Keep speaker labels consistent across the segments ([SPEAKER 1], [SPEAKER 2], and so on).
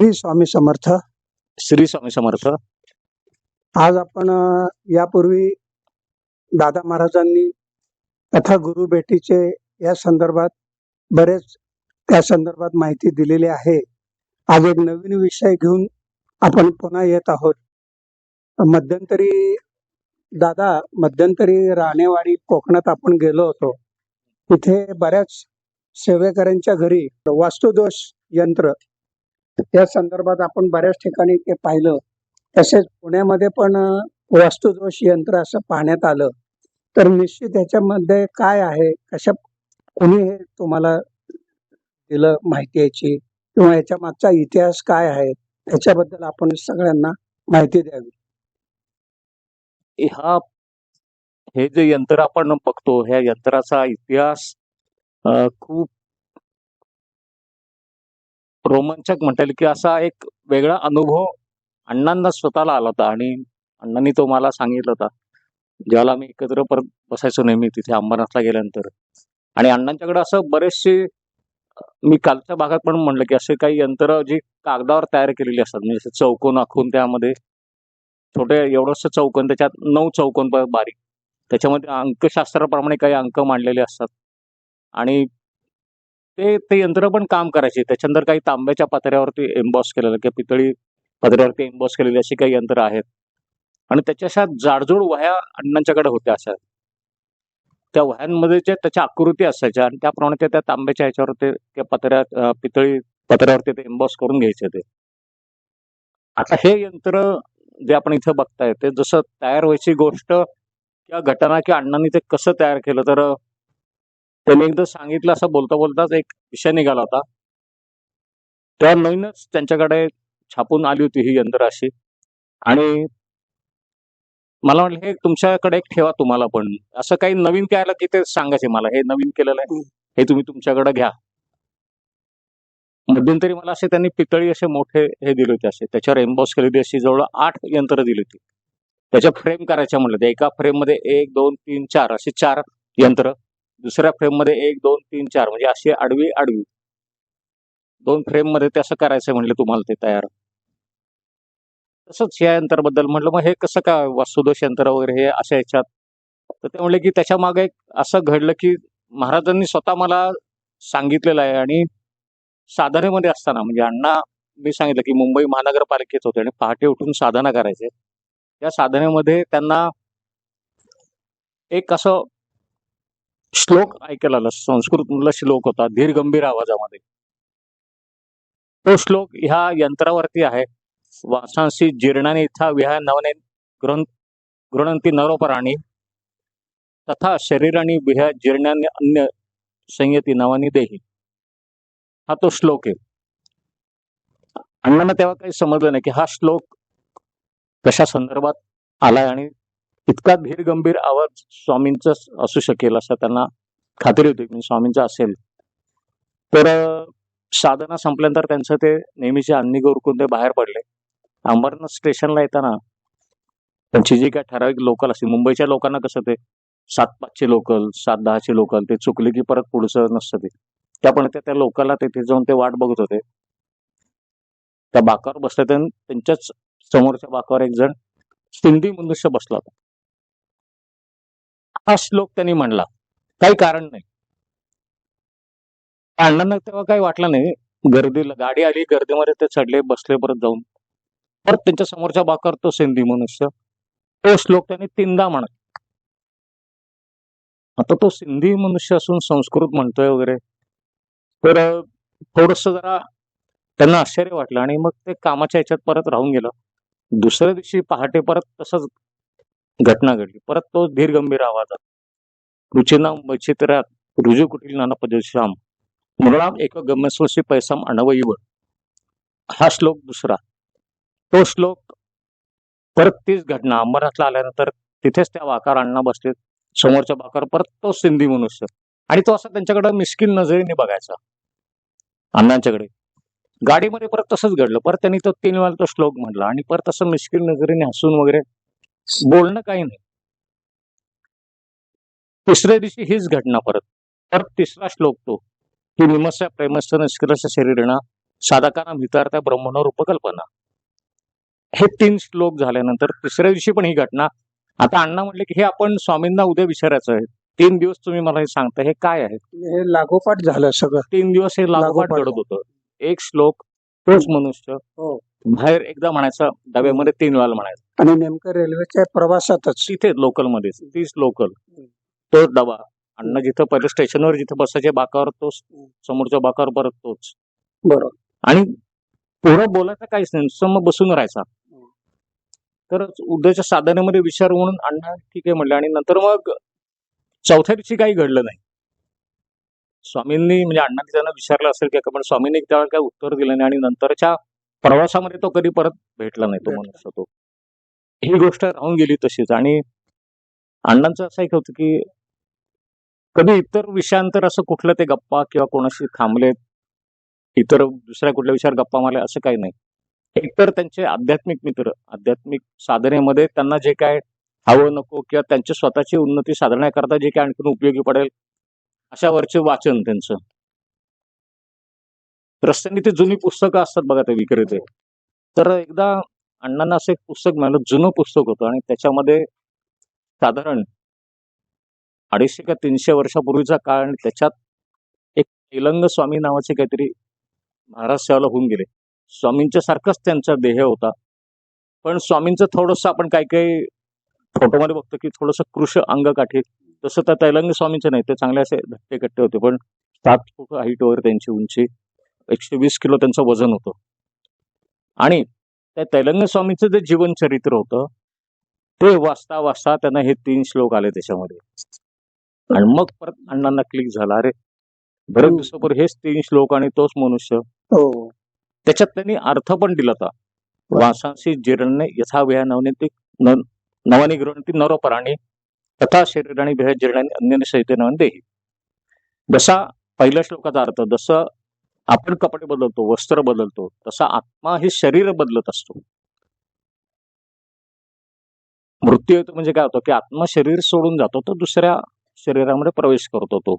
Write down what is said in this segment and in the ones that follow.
[SPEAKER 1] श्री स्वामी समर्थ.
[SPEAKER 2] श्री स्वामी समर्थ.
[SPEAKER 1] आज आपण यापूर्वी दादा महाराजांनी कथा गुरु भेटीचे या संदर्भात बरेच त्या संदर्भात माहिती दिलेली आहे. आज एक नवीन विषय घेऊन आपण पुन्हा येत आहोत. मध्यंतरी दादा मध्यंतरी राणेवाडी कोकणात आपण गेलो होतो. तिथे बऱ्याच सेवेकऱ्यांच्या घरी वास्तुदोष यंत्र त्या संदर्भात आपण बऱ्याच ठिकाणी ते पाहिलं. तसेच पुण्यामध्ये पण वास्तुदोष यंत्र असं पाहण्यात आलं. तर निश्चित ह्याच्यामध्ये काय आहे? कशा कोणी हे तुम्हाला दिलं माहिती याची किंवा याच्या मागचा इतिहास काय आहे? याच्याबद्दल आपण सगळ्यांना माहिती द्यावी.
[SPEAKER 2] हा हे जे यंत्र आपण बघतो ह्या यंत्राचा इतिहास खूप रोमांचक म्हणता येईल की असा एक वेगळा अनुभव अण्णांना स्वतःला आला होता आणि अण्णांनी तो मला सांगितलं होता ज्याला मी एकत्र परत बसायचो नेहमी तिथे अंबरनाथला गेल्यानंतर. आणि अण्णांच्याकडे असं बरेचसे मी कालच्या भागात पण म्हणलं की असे काही यंत्र जी कागदावर तयार केलेली असतात म्हणजे चौकोन आखून त्यामध्ये छोटे एवढंसं चौकोन त्याच्यात नऊ चौकोन बारीक. त्याच्यामध्ये अंकशास्त्राप्रमाणे काही अंक मांडलेले असतात. आणि ते ते यंत्र पण काम करायचे. त्याच्यानंतर काही तांब्याच्या पात्र्यावरती एम्बॉस केलेलं किंवा पितळी पत्र्यावरती एम्बॉस केलेली अशी काही यंत्र आहेत. आणि त्याच्या अशा जाडजूड वह्या अण्णांच्याकडे होत्या अशा. त्या वह्यांमध्ये जे त्याच्या आकृती असायच्या आणि त्याप्रमाणे ते त्या तांब्याच्या ह्याच्यावरती त्या पत्र्या पितळी पत्र्यावरती ते एम्बॉस करून घ्यायचे ते. आता हे यंत्र जे आपण इथं बघताय ते जसं तयार व्हायची गोष्ट किंवा घटना किंवा अण्णांनी ते कसं तयार केलं तर त्यांनी एकदा सांगितलं असं बोलता बोलताच एक विषय निघाला होता. तेव्हा नवीनच त्यांच्याकडे छापून आली होती ही यंत्र अशी आणि मला म्हटलं हे तुमच्याकडे एक ठेवा तुम्हाला पण. असं काही नवीन काय आलं की ते सांगायचे मला हे नवीन केलेलं आहे हे तुम्ही तुमच्याकडे घ्या. मध्यंतरी मला असे त्यांनी पितळी असे मोठे हे दिले होते असे. त्याच्यावर एम्बॉस केलेली अशी जवळ आठ यंत्र दिली होती. त्याच्या फ्रेम करायच्या म्हटलं एका फ्रेममध्ये एक दोन तीन चार असे चार यंत्र. दुसऱ्या फ्रेममध्ये एक दोन तीन चार म्हणजे अशी आडवी आडवी. दोन फ्रेममध्ये ते असं करायचं म्हणले तुम्हाला ते तयार. तसंच या यंत्राबद्दल म्हटलं मग हे कसं काय वास्तुदोष यंत्र वगैरे हे अशा ह्याच्यात? तर ते म्हणले की त्याच्यामागे एक असं घडलं की महाराजांनी स्वतः मला सांगितलेलं आहे आणि साधनेमध्ये असताना म्हणजे अण्णा मी सांगितलं की मुंबई महानगरपालिकेत होते आणि पहाटे उठून साधना करायचे. त्या साधनेमध्ये त्यांना एक असं श्लोक ऐकायला आला. संस्कृत मधला श्लोक होता धीर गंभीर आवाजामध्ये. तो श्लोक ह्या यंत्रावरती आहे. वासांशी जीर्णाने इथा विहाय नवने गृहंती नरोपराणी तथा शरीराने विहाय जीर्णाने अन्य संयती नवानी देही. हा तो श्लोक आहे. अण्णांना तेव्हा काही समजलं नाही की हा श्लोक कशा संदर्भात आलाय आणि इतका धीरगंभीर आवाज स्वामींचा असू शकेल असं त्यांना खात्री होती की स्वामींचा असेल. तर साधना संपल्यानंतर त्यांचं ते नेहमीचे अन्नी गोरकून ते बाहेर पडले. अंबरनाथ स्टेशनला येताना त्यांची जी काय ठराविक लोकल असते मुंबईच्या लोकांना कसं ते सात पाचशे लोकल सात दहाचे लोकल ते चुकले की परत पुढचं नसतं ते. त्यापणे ते त्या लोकलला तिथे जाऊन ते वाट बघत होते. त्या बाकावर बसले तर त्यांच्याच समोरच्या बाकावर एक जण सिंधी मनुष्य बसला होता. हा श्लोक त्यांनी म्हणला. काही कारण नाही. अण्णांना तेव्हा काही वाटलं नाही. गर्दीला गाडी आली गर्दीमध्ये ते चढले बसले परत जाऊन. परत त्यांच्या समोरच्या बाकर तो सिंधी मनुष्य. तो श्लोक त्यांनी तीनदा म्हणत आता तो सिंधी मनुष्य असून संस्कृत म्हणतोय वगैरे. तर थोडस जरा त्यांना आश्चर्य वाटलं आणि मग ते कामाच्या ह्याच्यात परत राहून गेलं. दुसऱ्या दिवशी पहाटे परत तसंच घटना घडली. परत तो धीर गंभीर आवाजात रुचिना वैचित्र्यात रुजू कुटील नाना पदश्याम मुरळाम एक गम्यस्वशी पैसाम अणवैव हा श्लोक दुसरा. तो श्लोक परत तीच घटना अंबरनाथला आल्यानंतर तिथेच त्या वाकार अण्णा बसले समोरच्या बाकार परत तो सिंधी मनुष्य. आणि तो असं त्यांच्याकडे मिस्किल नजरेने बघायचा. अण्णांच्याकडे. गाडीमध्ये परत तसंच घडलं. परत त्यांनी तो तीन वेळा तो श्लोक म्हटला आणि परत असं मिस्किल नजरेने हसून वगैरे बोलणं काही नाही. तिसऱ्या दिवशी हीच घटना परत. परत तिसरा श्लोक तो की निमस्या प्रेमस्थ निष्कलश शरीरणा साधकांना भितारत्या ब्रह्मणो रूपकल्पना. हे तीन श्लोक झाल्यानंतर तिसऱ्या दिवशी पण ही घटना. आता अण्णा म्हटले की हे आपण स्वामींना उद्या विचारायचं आहे. तीन दिवस तुम्ही मला हे सांगता हे काय आहे?
[SPEAKER 1] हे लागोपाठ झालं सगळं.
[SPEAKER 2] तीन दिवस हे लागोपाठ
[SPEAKER 1] लागोपाठ.
[SPEAKER 2] घडत होतं. एक श्लोक तोच मनुष्य.
[SPEAKER 1] हो.
[SPEAKER 2] बाहेर एकदा म्हणायचा डब्यामध्ये तीन वेळा म्हणायचा.
[SPEAKER 1] आणि नेमकं रेल्वेच्या प्रवासातच
[SPEAKER 2] तिथे लोकलमध्ये तीच लोकल. तोच डबा अण्णा जिथं पहिले स्टेशनवर जिथं बसायचे बाकावर तोच समोरच्या बाकावर परत तोच.
[SPEAKER 1] बरोबर.
[SPEAKER 2] आणि पुढं बोलायचं काहीच नाही नुसतं मग बसून राहायचा. तर उद्याच्या साधनेमध्ये विचार म्हणून अण्णा ठीक आहे म्हणले आणि नंतर मग चौथ्या दिवशी काही घडलं नाही. स्वामींनी म्हणजे अण्णांनी त्यांना विचारलं असेल की पण स्वामींनी त्यावेळेला काही उत्तर दिलं नाही आणि नंतरच्या प्रवासामध्ये तो कधी परत भेटला नाही तो. मनुष्य तो ही गोष्ट राहून गेली तशीच. आणि अण्णांचं असं एक होतं की कधी इतर विषयांतर असं कुठलं ते गप्पा किंवा कोणाशी थांबलेत इतर दुसऱ्या कुठल्या विषयावर गप्पा मारल्या असं काही नाही. एकतर त्यांचे आध्यात्मिक मित्र आध्यात्मिक साधनेमध्ये त्यांना जे काय हवं नको किंवा त्यांची स्वतःची उन्नती साधण्याकरता जे काय आणखीन उपयोगी पडेल अशावरचे वाचन त्यांचं. रस्त्याने ते जुनी पुस्तकं असतात बघा ते विक्रेते. तर एकदा अण्णांना असं एक पुस्तक मिळालं जुनं पुस्तक होतं आणि त्याच्यामध्ये साधारण अडीचशे का तीनशे वर्षापूर्वीचा काळ आणि त्याच्यात एक तेलंग स्वामी नावाचे काहीतरी महाराज सेवाला होऊन गेले. स्वामींच्या सारखाच त्यांचा देह होता. पण स्वामींचं थोडंसं आपण काही काही फोटोमध्ये बघतो की थोडंसं कृश अंगकाठी तसं त्या तैलंग स्वामींचं नाही ते चांगले असे धट्टे कट्टे होते. पण सात फूट हाईट वगैरे त्यांची उंची. एकशे वीस किलो त्यांचं वजन होतं. आणि त्या तैलंग स्वामींचं जे जीवन चरित्र होतं ते वाचता वाचता त्यांना हे तीन श्लोक आले त्याच्यामध्ये. आणि मग परत अण्णांना क्लिक झाला. अरे बरेच
[SPEAKER 1] हम्म.
[SPEAKER 2] दिवसापूर्वी हेच तीन श्लोक आणि तोच मनुष्य.
[SPEAKER 1] हो.
[SPEAKER 2] त्याच्यात त्यांनी अर्थ पण दिला होता. वासांशी जिरणे यथा विहा नवनीती न- नवानी गृहणती नरोपराणी तथा शरीराने विहा जिरणाने अन्य सहित नवन देही. जसा पहिल्या श्लोकाचा अर्थ जसं आपण कपडे बदलतो वस्त्र बदलतो तसा आत्मा हे शरीर बदलत असतो. मृत्यू येतो म्हणजे काय होतं? की आत्मा शरीर सोडून जातो तो दुसऱ्या शरीरामध्ये प्रवेश करतो तो.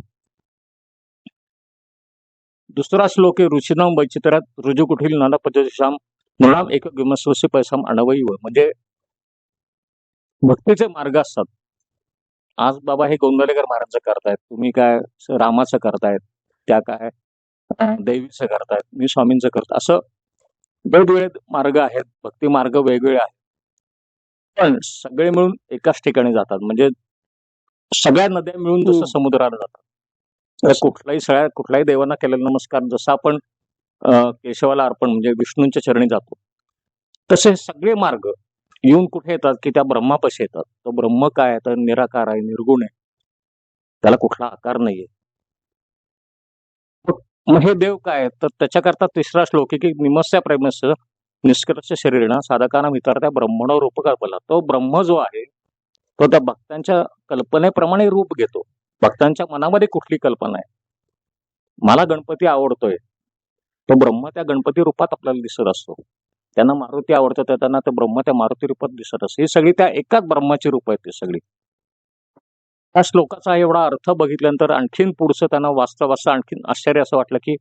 [SPEAKER 2] दुसरा श्लोक आहे रुचिनाम वैचित्र्यात रुजू कुठील नाना पद्धतीशाम मुळाम एक विमस्वसी पैसाम अणवयी म्हणजे भक्तीचे मार्ग असतात. आज बाबा हे गोंदलेकर महाराजचं करतायत तुम्ही काय रामाचं करतायत त्या काय देवीचं करतायत मी स्वामींचं करतो. असं वेगवेगळे मार्ग आहेत भक्ती मार्ग वेगवेगळे आहेत. पण सगळे मिळून एकाच ठिकाणी जातात. म्हणजे सगळ्या नद्या मिळून जसं. समुद्राला जातात. कुठलाही सगळ्या कुठल्याही देवांना केलेला नमस्कार जसा आपण केशवाला अर्पण म्हणजे विष्णूंच्या चरणी जातो तसे सगळे मार्ग येऊन कुठे येतात की त्या ब्रह्मापाशी येतात. तो ब्रह्म काय आहे? तर निराकार आहे निर्गुण आहे. त्याला कुठला आकार नाहीये. मग- हे देव काय? तर त्याच्याकरता तिसरा श्लोक आहे की निमस्या प्रेमस निष्कर्ष शरीरणा साधकांना विचारत्या ब्रह्मणावर रूप पडला तो ब्रह्म जो आहे तो त्या भक्तांच्या कल्पनेप्रमाणे रूप घेतो. भक्तांच्या मनामध्ये कुठली कल्पना आहे? मला गणपती आवडतोय. तो ब्रह्म त्या गणपती रूपात आपल्याला दिसत असतो. त्यांना मारुती आवडतो त्यांना ते ब्रह्म त्या मारुती रूपात दिसत असते. ही सगळी त्या एकाच ब्रह्माची रूप आहेत ती सगळी. त्या श्लोकाचा एवढा अर्थ बघितल्यानंतर आणखीन पुढचं त्यांना वाचता वाचता आणखीन आश्चर्य असं वाटलं की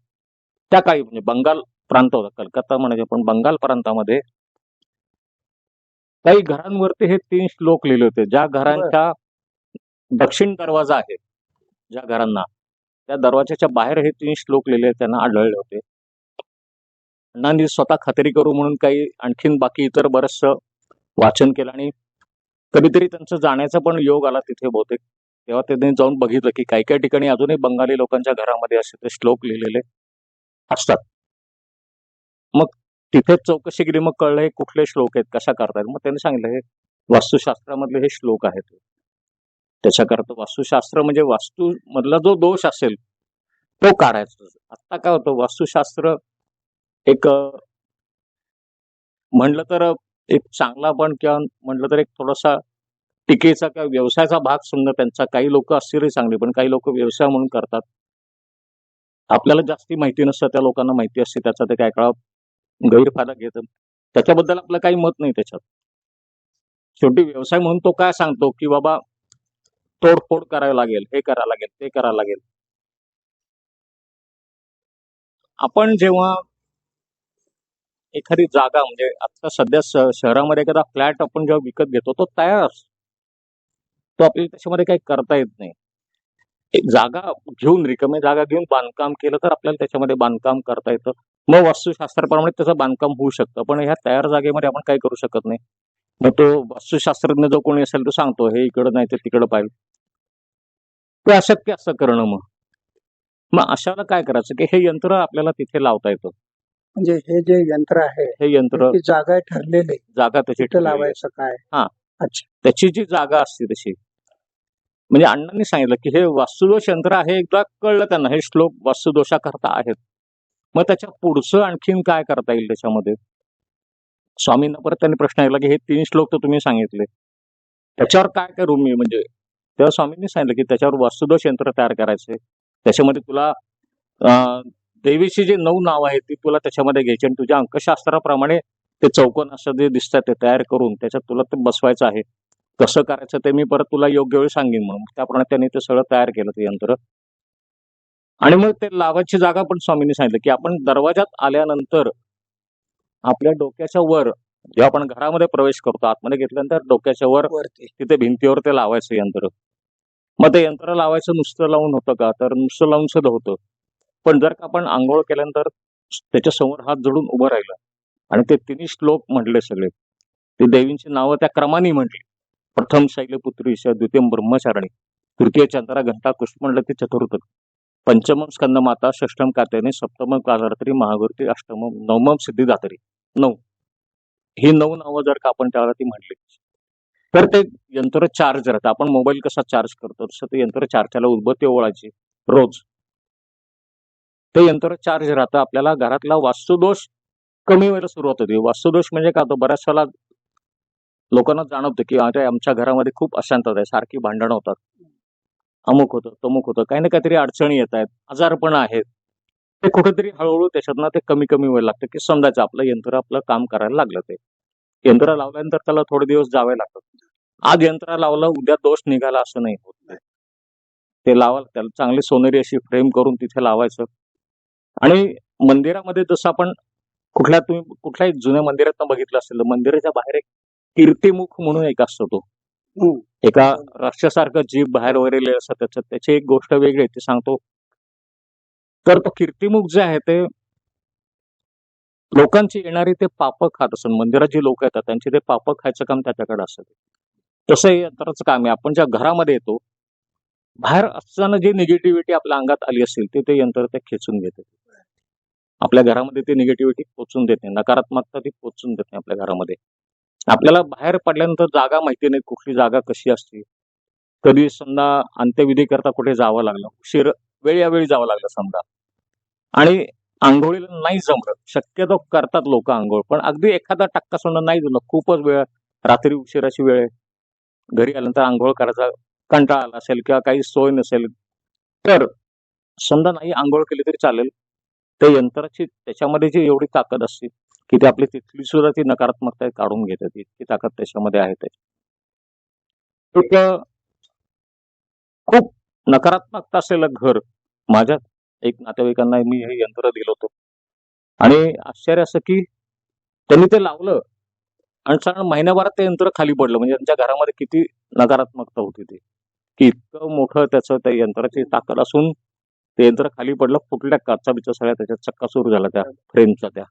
[SPEAKER 2] त्या काही म्हणजे बंगाल प्रांत होता कलकत्ता म्हणायचे पण बंगाल प्रांतामध्ये काही घरांवरती हे तीन श्लोक लिहिले होते ज्या घरांच्या दक्षिण दरवाजा आहे ज्या घरांना त्या दरवाजाच्या बाहेर हे तीन श्लोक लिहिले त्यांना आढळले होते. अण्णांनी स्वतः खात्री करू म्हणून काही आणखीन बाकी इतर बरचसं वाचन केलं आणि कधीतरी त्यांचं जाण्याचा पण योग आला तिथे बहुतेक. तेव्हा त्यांनी जाऊन बघितलं की काही काही ठिकाणी अजूनही बंगाली लोकांच्या घरामध्ये असे ते श्लोक लिहिलेले असतात. मग तिथे चौकशी केली मग कळलं हे कुठले श्लोक आहेत कशा करतायत? मग त्यांनी सांगितलं हे वास्तुशास्त्रामधले हे श्लोक आहेत. त्याच्याकरता वास्तुशास्त्र म्हणजे वास्तू मधला जो दोष असेल तो काढायचा. आता काय होतं वास्तुशास्त्र एक म्हणलं तर एक चांगला पण किंवा म्हणलं तर एक थोडासा टीकेचा किंवा व्यवसायाचा भाग समजा त्यांचा. काही लोक असतीलही चांगली पण काही लोक व्यवसाय म्हणून करतात. आपल्याला जास्ती माहिती नसतं त्या लोकांना माहिती असते त्याचा ते काय काळा गैरफायदा घेतात त्याच्याबद्दल आपलं काही मत नाही त्याच्यात. शेवटी व्यवसाय म्हणून तो काय सांगतो की बाबा तोडफोड करावी लागेल हे करावं लागेल ते करावं लागेल. आपण जेव्हा एखादी जागा म्हणजे आता सध्या श- शहरामध्ये एखादा फ्लॅट आपण जेव्हा विकत घेतो तो तयार असतो तो आपल्याला त्याच्यामध्ये काही करता येत नाही. एक जागा घेऊन रिकामी जागा घेऊन बांधकाम केलं तर आपल्याला त्याच्यामध्ये बांधकाम करता येतं. मग वास्तुशास्त्राप्रमाणे त्याचं बांधकाम होऊ शकतं. पण ह्या तयार जागेमध्ये आपण काही करू शकत नाही. मग तो वास्तुशास्त्रज्ञ जो कोणी असेल तो सांगतो हे इकडं नाही तर तिकडं पाहिजे ते अशक्य असं करणं मग. मग अशाला काय करायचं की हे यंत्र आपल्याला तिथे लावता येतं.
[SPEAKER 1] म्हणजे हे जे यंत्र आहे
[SPEAKER 2] हे यंत्र
[SPEAKER 1] जागा ठरलेली
[SPEAKER 2] जागा त्याची.
[SPEAKER 1] लावायचं काय?
[SPEAKER 2] त्याची जी जागा असते तशी. म्हणजे अण्णांनी सांगितलं की हे वास्तुदोष यंत्र आहे एकदा कळलं त्यांना हे श्लोक वास्तुदोषाकरता आहेत. मग त्याच्या पुढचं आणखीन काय करता येईल त्याच्यामध्ये? स्वामींना परत त्यांनी प्रश्न केला की हे तीन श्लोक तर तुम्ही सांगितले. त्याच्यावर काय करू मी? म्हणजे तेव्हा स्वामींनी सांगितलं की त्याच्यावर वास्तुदोष यंत्र तयार करायचे. त्याच्यामध्ये तुला देवीची जी नऊ नाव आहेत ती तुला त्याच्यामध्ये घ्यायची आणि तुझ्या अंकशास्त्राप्रमाणे ते चौकोन असं जे दिसतात ते तयार करून त्याच्यात तुला ते बसवायचं आहे. कसं करायचं ते मी परत तुला योग्य वेळी सांगेन म्हणून. त्याप्रमाणे त्यांनी ते सगळं तयार केलं ते यंत्र. आणि मग ते लावायची जागा पण स्वामींनी सांगितलं की आपण दरवाजात आल्यानंतर आपल्या डोक्याच्या वर जेव्हा आपण घरामध्ये प्रवेश करतो आतमध्ये घेतल्यानंतर डोक्याच्या वर तिथे भिंतीवर ते लावायचं यंत्र. मग ते यंत्र लावायचं नुसतं लावून होतं का? तर नुसतं लावून सुद्धा होतं. पण जर का आपण आंघोळ केल्यानंतर त्याच्यासमोर हात जोडून उभं राहिलं आणि ते तिन्ही श्लोक म्हटले सगळे. ते देवींची नावं त्या क्रमाने म्हटली. प्रथम शैलपुत्री द्वितीय ब्रह्मचारणी तृतीय चंद्रा घंटा कुष्मंडल ते चतुर्थ. पंचमम स्कंदमाता षष्टम कात्याने सप्तम कालरात्री महागुरती अष्टमम नवमम सिद्धिदात्री. नऊ. ही नऊ नावं जर का आपण त्याला ती म्हटली तर ते यंत्र चार्ज राहतं. आपण मोबाईल कसा चार्ज करतो? तसं ते यंत्र चार्ज उद्भवते उदबत्ती ओळायची रोज. ते यंत्र चार्ज राहतं आपल्याला घरातला वास्तुदोष कमी व्हायला सुरुवात होते. वास्तुदोष म्हणजे का तो बऱ्याच वेळा लोकांना जाणवतं की अरे आमच्या घरामध्ये खूप अशांतता आहे. सारखी भांडणं होतात. अमुक होतं तमुक होतं. काही ना काहीतरी अडचणी येत आहेत. आजारपण आहेत. ते कुठेतरी हळूहळू त्याच्यातनं ते कमी कमी व्हायला लागतं की समजायचं. आपलं यंत्र आपलं काम करायला लागलं ते. यंत्र लावल्यानंतर त्याला थोडे दिवस जावे लागतात. आज यंत्र लावलं उद्या दोष निघाला असं नाही होत ते. लावा त्याला चांगली सोनेरी अशी फ्रेम करून तिथे लावायचं. आणि मंदिरामध्ये जसं आपण कुठल्या तुम्ही कुठल्याही जुन्या मंदिरात बघितलं असेल तर मंदिराच्या बाहेर एक कीर्तिमुख म्हणून एक असतो तो.
[SPEAKER 1] हम्म.
[SPEAKER 2] एका राक्षसारखं जीभ बाहेर वगैरे असतं त्याच्यात त्याची एक गोष्ट वेगळी आहे ती सांगतो. तर तो कीर्तिमुख जे आहे ते लोकांची येणारी ते पाप खात असत मंदिरात जी लोक येतात त्यांचे ते पाप खायचं काम त्याच्याकडे असतं. तसं हे यंत्राचं काम आहे. आपण ज्या घरामध्ये येतो बाहेर असताना जी निगेटिव्हिटी आपल्या अंगात आली असेल ते ते यंत्र ते खेचून घेते. आपल्या घरामध्ये ती निगेटिव्हिटी पोचून देत नाही. नकारात्मकता ती पोचून देत नाही आपल्या घरामध्ये. आपल्याला बाहेर पडल्यानंतर जागा माहिती नाही कुठली जागा कशी असते. कधी समजा अंत्यविधी करता कुठे जावं लागलं उशीर वेळोवेळी जावं लागलं समजा. आणि आंघोळीला नाही जमलं शक्यतो करतात लोक आंघोळ पण अगदी एखादा टक्का सोडणं नाही जमलं खूपच वेळ रात्री उशिराची वेळ आहे. घरी आल्यानंतर आंघोळ करायचा कंटाळा आला असेल किंवा काही सोय नसेल तर समजा नाही आंघोळ केली तरी चालेल. त्या यंत्राची त्याच्यामध्ये जी एवढी ताकद असते की ते आपली तिथली सुद्धा ती नकारात्मकता काढून घेतात. ती इतकी ताकद त्याच्यामध्ये आहे त्याची. एक खूप नकारात्मकता असलेलं घर. माझ्या एक नातेवाईकांना मी हे यंत्र दिलं होतं. आणि आश्चर्य असं की त्यांनी ते लावलं आणि साधारण महिन्याभरात ते यंत्र खाली पडलं. म्हणजे त्यांच्या घरामध्ये किती नकारात्मकता होती ती. की इतकं मोठं त्याचं त्या यंत्राची ताकद असून ते यंत्र खाली पडलं फुटल्या काचा बिचा सगळ्या त्याच्यात चक्का सुरू झाला त्या फ्रेमचा त्या.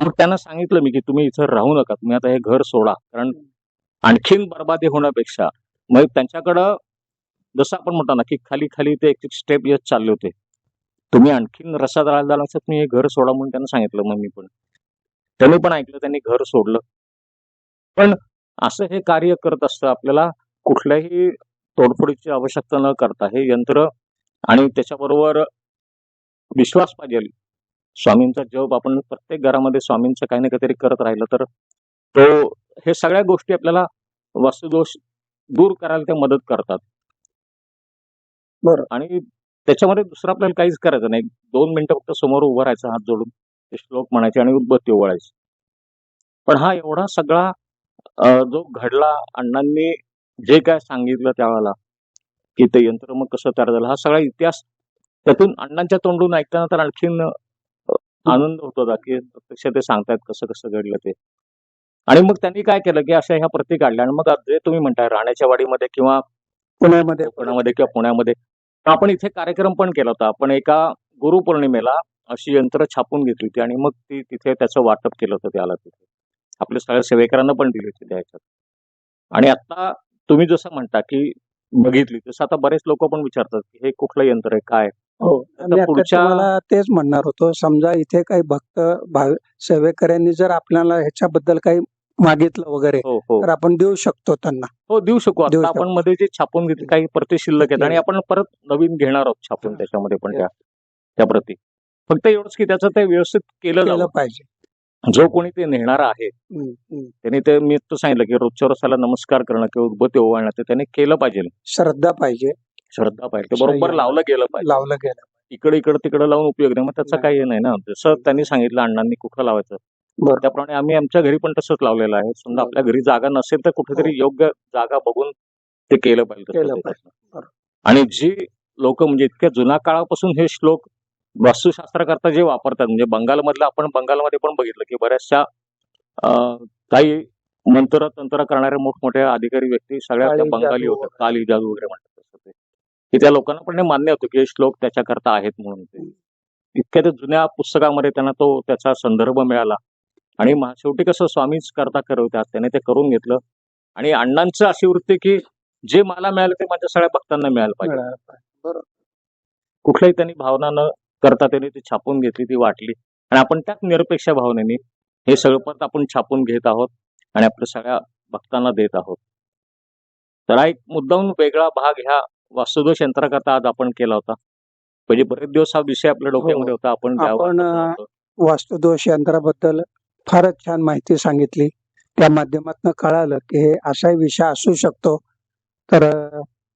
[SPEAKER 2] मग त्यांना सांगितलं मी की तुम्ही इथं राहू नका तुम्ही आता हे घर सोडा. कारण आणखीन बरबादी होण्यापेक्षा मग त्यांच्याकडं जसं आपण म्हणतो ना की खाली खाली ते एक एक स्टेप येत चालले होते. तुम्ही आणखीन रसात राहायला झाला असं तुम्ही हे घर सोडा म्हणून त्यांना सांगितलं मग मी पण. त्यांनी पण ऐकलं त्यांनी घर सोडलं. पण असं हे कार्य करत असतं आपल्याला कुठल्याही तोडफोडीची आवश्यकता न करता हे यंत्र आणि त्याच्याबरोबर विश्वास पाहिजे. स्वामींचा जप आपण प्रत्येक घरामध्ये स्वामींचं काही ना काहीतरी करत राहिलं तर तो हे सगळ्या गोष्टी आपल्याला वास्तुदोष दूर करायला ते मदत करतात.
[SPEAKER 1] बरं.
[SPEAKER 2] आणि त्याच्यामध्ये दुसरं आपल्याला काहीच करायचं नाही. दोन मिनिटं फक्त समोर उभं राहायचं हात जोडून ते श्लोक म्हणायचे आणि उद्बत्ती ओवाळायची. पण हा एवढा सगळा जो घडला अण्णांनी जे काय सांगितलं त्यावेळेला की ते यंत्र मग कसं तयार झालं हा सगळा इतिहास त्यातून अण्णांच्या तोंडून ऐकताना तर आणखीन आनंद होत होता की प्रत्यक्ष ते सांगतायत कसं कसं घडलं ते. आणि मग त्यांनी काय केलं की अशा ह्या प्रती काढल्या आणि मग जे तुम्ही म्हणताय राहण्याच्या वाडीमध्ये किंवा
[SPEAKER 1] पुण्यामध्ये.
[SPEAKER 2] कोकणामध्ये किंवा पुण्यामध्ये तर आपण इथे कार्यक्रम पण केला होता. आपण एका गुरुपौर्णिमेला अशी यंत्र छापून घेतली होती आणि मग ती तिथे त्याचं वाटप केलं होतं त्याला तिथे. आपल्या सगळ्या सेवेकरांना पण दिली होती त्या ह्याच्यात. आणि आता तुम्ही जसं म्हणता की बघितली तसं आता बरेच लोक पण विचारतात की हे कुठलं यंत्र आहे काय
[SPEAKER 1] हो. मी आता
[SPEAKER 2] पुढच्या-
[SPEAKER 1] तुम्हाला तेच म्हणणार होतो. समजा इथे काही भक्त भाव सेवेकऱ्यांनी जर आपल्याला ह्याच्याबद्दल काही मागितलं वगैरे
[SPEAKER 2] हो हो.
[SPEAKER 1] तर आपण देऊ शकतो त्यांना.
[SPEAKER 2] हो देऊ शकू.
[SPEAKER 1] देऊ
[SPEAKER 2] आता आपण मध्ये जे छापून घेतली काही प्रति शिल्लक आहेत आणि आपण परत नवीन घेणार आहोत छापून त्याच्यामध्ये पण त्या त्या प्रती. फक्त एवढंच की त्याचं ते व्यवस्थित केलं
[SPEAKER 1] केलं
[SPEAKER 2] जावं.
[SPEAKER 1] पाहिजे.
[SPEAKER 2] जो कोणी ते नेणारा आहे
[SPEAKER 1] हम्म, हम्म.
[SPEAKER 2] त्यांनी ते मी तर सांगितलं की रोजच्या रोज त्याला नमस्कार करणं किंवा उद्बत्ती ओवाळणं ते त्याने केलं पाहिजे.
[SPEAKER 1] श्रद्धा पाहिजे.
[SPEAKER 2] श्रद्धा पाहिजे. ते बरोबर. लावलं गेलं पाहिजे.
[SPEAKER 1] लावलं गेलं
[SPEAKER 2] इकडे इकडे तिकडे लावून उपयोग नाही. मग त्याचा. काही हे नाही ना? जसं त्यांनी सांगितलं अण्णांनी कुठं लावायचं. त्याप्रमाणे आम्ही आमच्या घरी पण तसंच लावलेलं आहे. समजा
[SPEAKER 1] हो.
[SPEAKER 2] आपल्या घरी जागा नसेल तर कुठेतरी योग्य जागा बघून ते केलं पाहिजे. आणि जी लोक म्हणजे इतक्या जुन्या काळापासून हे श्लोक वास्तुशास्त्राकरता जे वापरतात म्हणजे बंगालमधलं आपण बंगालमध्ये पण बघितलं की बऱ्याचशा काही मंत्र तंत्र करणारे मोठमोठे अधिकारी व्यक्ती सगळ्या बंगाली होत्या. काली जादू वगैरे म्हणतात. की त्या लोकांना पण हे मान्य होतं की हे श्लोक त्याच्याकरता आहेत म्हणून ते. इतक्या त्या जुन्या पुस्तकामध्ये त्यांना तो त्याचा संदर्भ मिळाला. आणि शेवटी कसं स्वामीच करता करवतात त्याने ते करून घेतलं. आणि अण्णांचं अशी वृत्ती की जे मला मिळालं ते माझ्या सगळ्या भक्तांना मिळालं पाहिजे. कुठल्याही त्यांनी भावना न करता त्यांनी ती छापून घेतली ती वाटली. आणि आपण त्याच निरपेक्ष भावनेने हे सगळं पद आपण छापून घेत आहोत आणि आपल्या सगळ्या भक्तांना देत आहोत. तर हा एक मुद्दाहून वेगळा भाग ह्या वास्तुदोष यंत्राकरता आज आपण केला होता. म्हणजे बरेच दिवस हा विषय आपल्या डोक्यामध्ये होता. आपण
[SPEAKER 1] आपण. वास्तुदोष यंत्राबद्दल फारच छान माहिती सांगितली. त्या माध्यमातून कळालं की हे असाही विषय असू शकतो. तर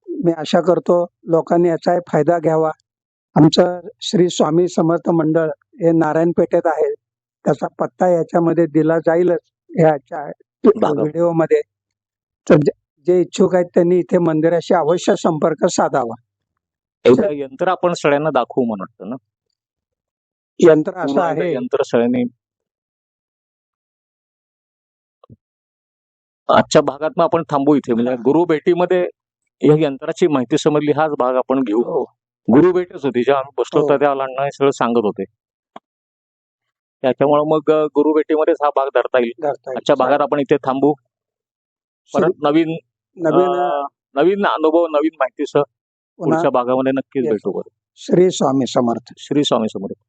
[SPEAKER 1] मी आशा करतो लोकांनी याचा फायदा घ्यावा. आमचं श्री स्वामी समर्थ मंडळ हे नारायणपेठेत आहे. त्याचा पत्ता याच्यामध्ये दिला जाईलच. ह्याच्या. व्हिडिओमध्ये. तर जे- इच्छुक आहेत त्यांनी इथे मंदिराशी अवश्य संपर्क साधावा.
[SPEAKER 2] एकदा यंत्र आपण सगळ्यांना दाखवू म्हणून वाटतं ना?
[SPEAKER 1] यंत्र असं
[SPEAKER 2] पूर्ण एकदा
[SPEAKER 1] आहे.
[SPEAKER 2] यंत्र सगळ्यांनी आजच्या भागात मग आपण थांबू इथे. म्हणजे गुरु भेटीमध्ये या यंत्राची माहिती समजली हाच भाग आपण घेऊ.
[SPEAKER 1] हो.
[SPEAKER 2] गुरु भेटच होती. जेव्हा आम्ही बसलो होतो
[SPEAKER 1] हो.
[SPEAKER 2] त्या अण्णा हे सगळं सांगत होते. त्याच्यामुळे मग अं, गुरु भेटीमध्येच हा भाग धरता येईल.
[SPEAKER 1] धरता येईल.
[SPEAKER 2] आजच्या भागात आपण इथे थांबू. परत नवीन
[SPEAKER 1] नवीन
[SPEAKER 2] नवीन अनुभव नवीन माहितीसह
[SPEAKER 1] पुन्हा
[SPEAKER 2] पुढच्या भागामध्ये नक्कीच. भेटू बरं.
[SPEAKER 1] श्री स्वामी समर्थ.
[SPEAKER 2] श्री स्वामी समर्थ.